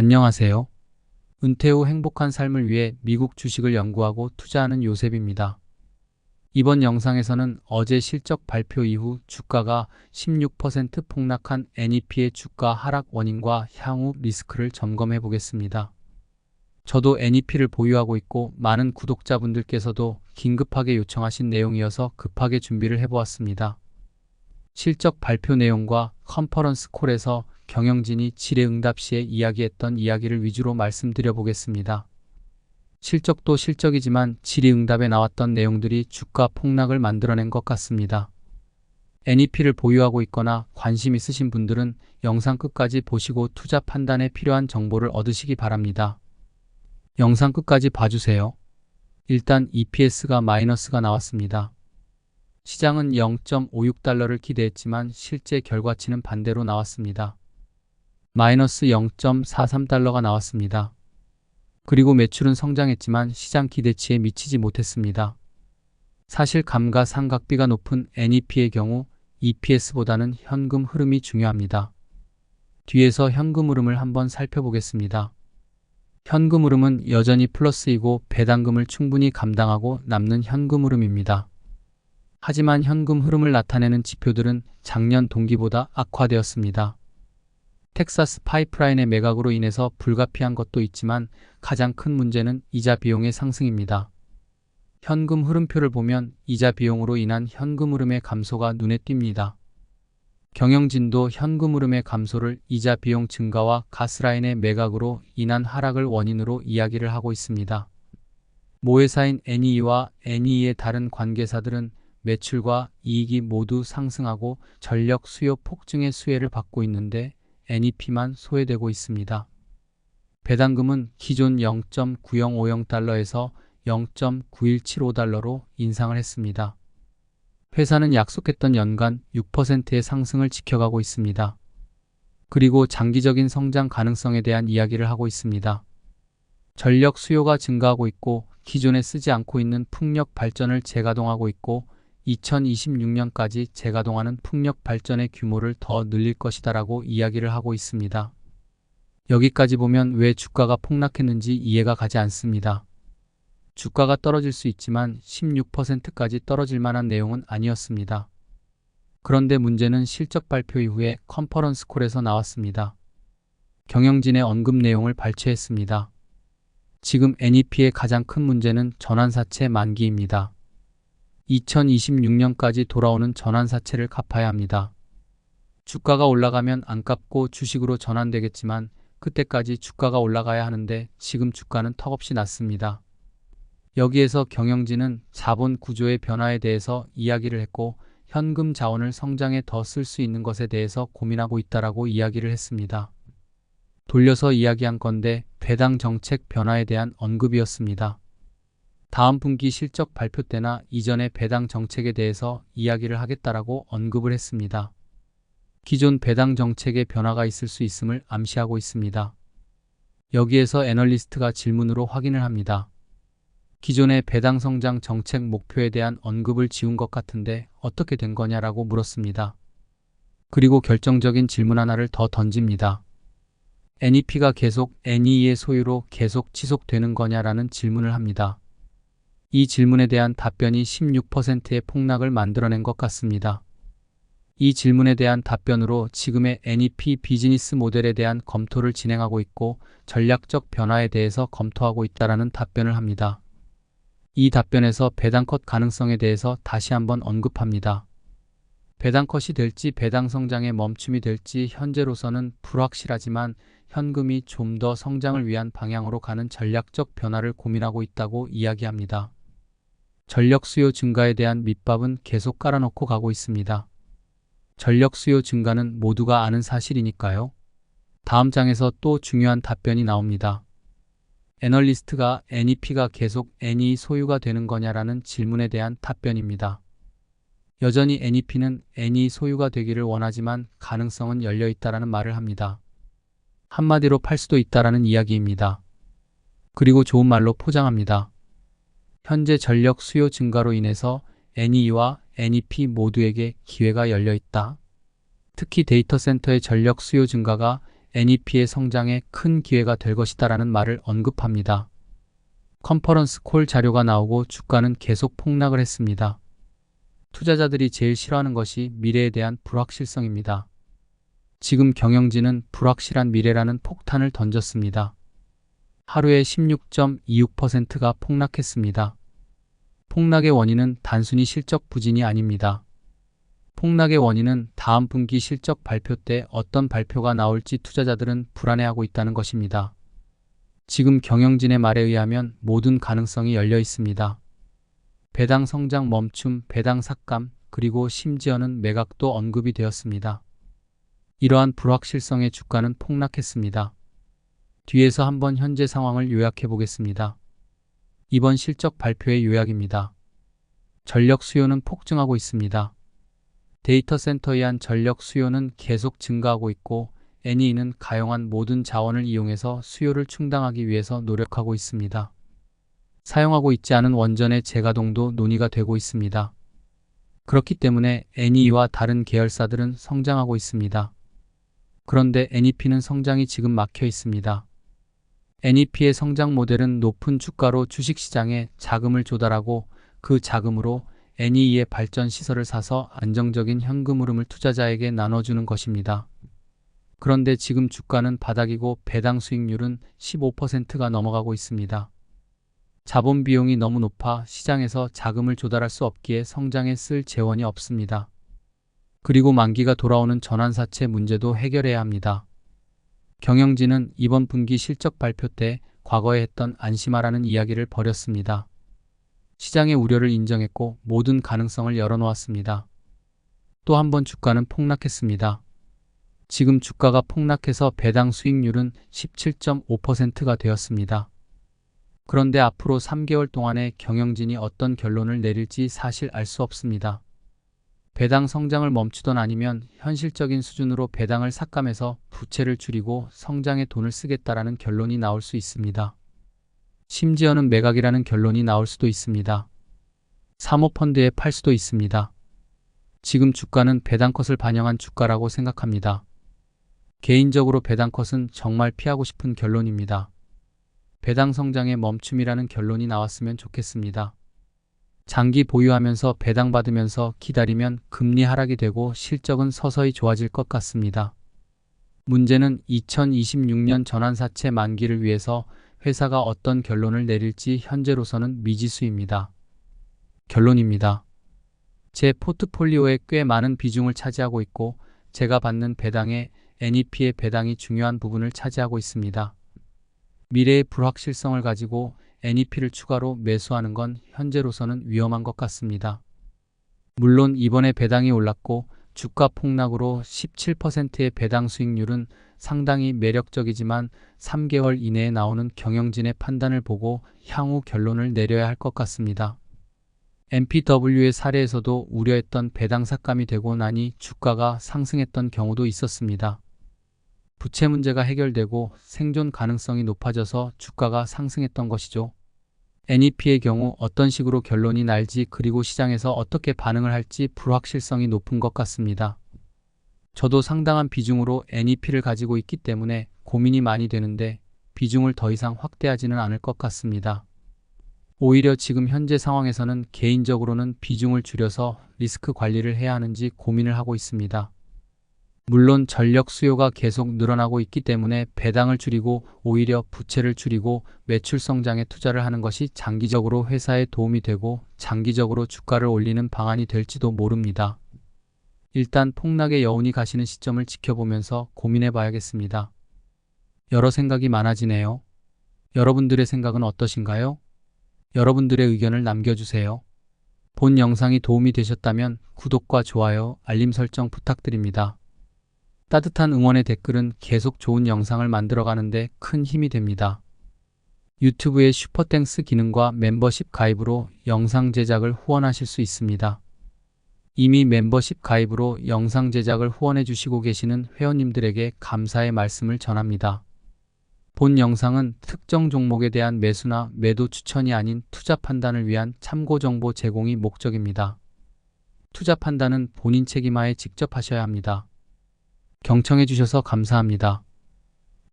안녕하세요. 은퇴 후 행복한 삶을 위해 미국 주식을 연구하고 투자하는 요셉입니다. 이번 영상에서는 어제 실적 발표 이후 주가가 16% 폭락한 NEP의 주가 하락 원인과 향후 리스크를 점검해 보겠습니다. 저도 NEP를 보유하고 있고 많은 구독자분들께서도 긴급하게 요청하신 내용이어서 급하게 준비를 해보았습니다. 실적 발표 내용과 컨퍼런스 콜에서 경영진이 질의응답 시에 이야기했던 이야기를 위주로 말씀드려 보겠습니다. 실적도 실적이지만 질의응답에 나왔던 내용들이 주가 폭락을 만들어낸 것 같습니다. NEP를 보유하고 있거나 관심 있으신 분들은 영상 끝까지 보시고 투자 판단에 필요한 정보를 얻으시기 바랍니다. 영상 끝까지 봐주세요. 일단 EPS가 마이너스가 나왔습니다. 시장은 0.56달러를 기대했지만 실제 결과치는 반대로 나왔습니다. 마이너스 0.43달러가 나왔습니다. 그리고 매출은 성장했지만 시장 기대치에 미치지 못했습니다. 사실 감가상각비가 높은 NEP의 경우 EPS보다는 현금 흐름이 중요합니다. 뒤에서 현금 흐름을 한번 살펴보겠습니다. 현금 흐름은 여전히 플러스이고 배당금을 충분히 감당하고 남는 현금 흐름입니다. 하지만 현금 흐름을 나타내는 지표들은 작년 동기보다 악화되었습니다. 텍사스 파이프라인의 매각으로 인해서 불가피한 것도 있지만 가장 큰 문제는 이자 비용의 상승입니다. 현금 흐름표를 보면 이자 비용으로 인한 현금 흐름의 감소가 눈에 띕니다. 경영진도 현금 흐름의 감소를 이자 비용 증가와 가스라인의 매각으로 인한 하락을 원인으로 이야기를 하고 있습니다. 모회사인 NE와 NE의 다른 관계사들은 매출과 이익이 모두 상승하고 전력 수요 폭증의 수혜를 받고 있는데 NEP만 소외되고 있습니다. 배당금은 기존 0.9050달러에서 0.9175달러로 인상을 했습니다. 회사는 약속했던 연간 6%의 상승을 지켜가고 있습니다. 그리고 장기적인 성장 가능성에 대한 이야기를 하고 있습니다. 전력 수요가 증가하고 있고 기존에 쓰지 않고 있는 풍력 발전을 재가동하고 있고 2026년까지 재가동하는 풍력 발전의 규모를 더 늘릴 것이다라고 이야기를 하고 있습니다. 여기까지 보면 왜 주가가 폭락했는지 이해가 가지 않습니다. 주가가 떨어질 수 있지만 16%까지 떨어질 만한 내용은 아니었습니다. 그런데 문제는 실적 발표 이후에 컨퍼런스 콜에서 나왔습니다. 경영진의 언급 내용을 발췌했습니다. 지금 NEP의 가장 큰 문제는 전환사채 만기입니다. 2026년까지 돌아오는 전환사채를 갚아야 합니다. 주가가 올라가면 안 갚고 주식으로 전환되겠지만 그때까지 주가가 올라가야 하는데 지금 주가는 턱없이 낮습니다. 여기에서 경영진은 자본 구조의 변화에 대해서 이야기를 했고 현금 자원을 성장에 더 쓸 수 있는 것에 대해서 고민하고 있다라고 이야기를 했습니다. 돌려서 이야기한 건데 배당 정책 변화에 대한 언급이었습니다. 다음 분기 실적 발표 때나 이전의 배당 정책에 대해서 이야기를 하겠다라고 언급을 했습니다. 기존 배당 정책에 변화가 있을 수 있음을 암시하고 있습니다. 여기에서 애널리스트가 질문으로 확인을 합니다. 기존의 배당 성장 정책 목표에 대한 언급을 지운 것 같은데 어떻게 된 거냐라고 물었습니다. 그리고 결정적인 질문 하나를 더 던집니다. NEP가 계속 NE의 소유로 계속 지속되는 거냐라는 질문을 합니다. 이 질문에 대한 답변이 16%의 폭락을 만들어낸 것 같습니다. 이 질문에 대한 답변으로 지금의 NEP 비즈니스 모델에 대한 검토를 진행하고 있고 전략적 변화에 대해서 검토하고 있다라는 답변을 합니다. 이 답변에서 배당컷 가능성에 대해서 다시 한번 언급합니다. 배당컷이 될지 배당 성장의 멈춤이 될지 현재로서는 불확실하지만 현금이 좀 더 성장을 위한 방향으로 가는 전략적 변화를 고민하고 있다고 이야기합니다. 전력 수요 증가에 대한 밑밥은 계속 깔아놓고 가고 있습니다. 전력 수요 증가는 모두가 아는 사실이니까요. 다음 장에서 또 중요한 답변이 나옵니다. 애널리스트가 NEP가 계속 NE 소유가 되는 거냐라는 질문에 대한 답변입니다. 여전히 NEP는 NE 소유가 되기를 원하지만 가능성은 열려 있다라는 말을 합니다. 한마디로 팔 수도 있다라는 이야기입니다. 그리고 좋은 말로 포장합니다. 현재 전력 수요 증가로 인해서 NE와 NEP 모두에게 기회가 열려 있다. 특히 데이터 센터의 전력 수요 증가가 NEP의 성장에 큰 기회가 될 것이다라는 말을 언급합니다. 컨퍼런스 콜 자료가 나오고 주가는 계속 폭락을 했습니다. 투자자들이 제일 싫어하는 것이 미래에 대한 불확실성입니다. 지금 경영진은 불확실한 미래라는 폭탄을 던졌습니다. 하루에 16.26%가 폭락했습니다. 폭락의 원인은 단순히 실적 부진이 아닙니다. 폭락의 원인은 다음 분기 실적 발표 때 어떤 발표가 나올지 투자자들은 불안해하고 있다는 것입니다. 지금 경영진의 말에 의하면 모든 가능성이 열려 있습니다. 배당 성장 멈춤, 배당 삭감, 그리고 심지어는 매각도 언급이 되었습니다. 이러한 불확실성의 주가는 폭락했습니다. 뒤에서 한번 현재 상황을 요약해 보겠습니다. 이번 실적 발표의 요약입니다. 전력 수요는 폭증하고 있습니다. 데이터 센터에 한 전력 수요는 계속 증가하고 있고 NE는 가용한 모든 자원을 이용해서 수요를 충당하기 위해서 노력하고 있습니다. 사용하고 있지 않은 원전의 재가동도 논의가 되고 있습니다. 그렇기 때문에 NE와 다른 계열사들은 성장하고 있습니다. 그런데 NEP는 성장이 지금 막혀 있습니다. NEP의 성장 모델은 높은 주가로 주식시장에 자금을 조달하고 그 자금으로 NE의 발전 시설을 사서 안정적인 현금 흐름을 투자자에게 나눠주는 것입니다. 그런데 지금 주가는 바닥이고 배당 수익률은 15%가 넘어가고 있습니다. 자본 비용이 너무 높아 시장에서 자금을 조달할 수 없기에 성장에 쓸 재원이 없습니다. 그리고 만기가 돌아오는 전환사채 문제도 해결해야 합니다. 경영진은 이번 분기 실적 발표 때 과거에 했던 안심하라는 이야기를 버렸습니다. 시장의 우려를 인정했고 모든 가능성을 열어놓았습니다. 또 한 번 주가는 폭락했습니다. 지금 주가가 폭락해서 배당 수익률은 17.5%가 되었습니다. 그런데 앞으로 3개월 동안에 경영진이 어떤 결론을 내릴지 사실 알 수 없습니다. 배당 성장을 멈추던 아니면 현실적인 수준으로 배당을 삭감해서 부채를 줄이고 성장에 돈을 쓰겠다라는 결론이 나올 수 있습니다. 심지어는 매각이라는 결론이 나올 수도 있습니다. 사모펀드에 팔 수도 있습니다. 지금 주가는 배당컷을 반영한 주가라고 생각합니다. 개인적으로 배당컷은 정말 피하고 싶은 결론입니다. 배당 성장의 멈춤이라는 결론이 나왔으면 좋겠습니다. 장기 보유하면서 배당 받으면서 기다리면 금리 하락이 되고 실적은 서서히 좋아질 것 같습니다. 문제는 2026년 전환사채 만기를 위해서 회사가 어떤 결론을 내릴지 현재로서는 미지수입니다. 결론입니다. 제 포트폴리오에 꽤 많은 비중을 차지하고 있고 제가 받는 배당에 NEP의 배당이 중요한 부분을 차지하고 있습니다. 미래의 불확실성을 가지고 NEP를 추가로 매수하는 건 현재로서는 위험한 것 같습니다. 물론 이번에 배당이 올랐고 주가 폭락으로 17%의 배당 수익률은 상당히 매력적이지만 3개월 이내에 나오는 경영진의 판단을 보고 향후 결론을 내려야 할 것 같습니다. MPW의 사례에서도 우려했던 배당 삭감이 되고 나니 주가가 상승했던 경우도 있었습니다. 부채 문제가 해결되고 생존 가능성이 높아져서 주가가 상승했던 것이죠. NEP의 경우 어떤 식으로 결론이 날지 그리고 시장에서 어떻게 반응을 할지 불확실성이 높은 것 같습니다. 저도 상당한 비중으로 NEP를 가지고 있기 때문에 고민이 많이 되는데 비중을 더 이상 확대하지는 않을 것 같습니다. 오히려 지금 현재 상황에서는 개인적으로는 비중을 줄여서 리스크 관리를 해야 하는지 고민을 하고 있습니다. 물론 전력 수요가 계속 늘어나고 있기 때문에 배당을 줄이고 오히려 부채를 줄이고 매출 성장에 투자를 하는 것이 장기적으로 회사에 도움이 되고 장기적으로 주가를 올리는 방안이 될지도 모릅니다. 일단 폭락의 여운이 가시는 시점을 지켜보면서 고민해 봐야겠습니다. 여러 생각이 많아지네요. 여러분들의 생각은 어떠신가요? 여러분들의 의견을 남겨주세요. 본 영상이 도움이 되셨다면 구독과 좋아요, 알림 설정 부탁드립니다. 따뜻한 응원의 댓글은 계속 좋은 영상을 만들어가는데 큰 힘이 됩니다. 유튜브의 슈퍼땡스 기능과 멤버십 가입으로 영상 제작을 후원하실 수 있습니다. 이미 멤버십 가입으로 영상 제작을 후원해 주시고 계시는 회원님들에게 감사의 말씀을 전합니다. 본 영상은 특정 종목에 대한 매수나 매도 추천이 아닌 투자 판단을 위한 참고 정보 제공이 목적입니다. 투자 판단은 본인 책임하에 직접 하셔야 합니다. 경청해 주셔서 감사합니다.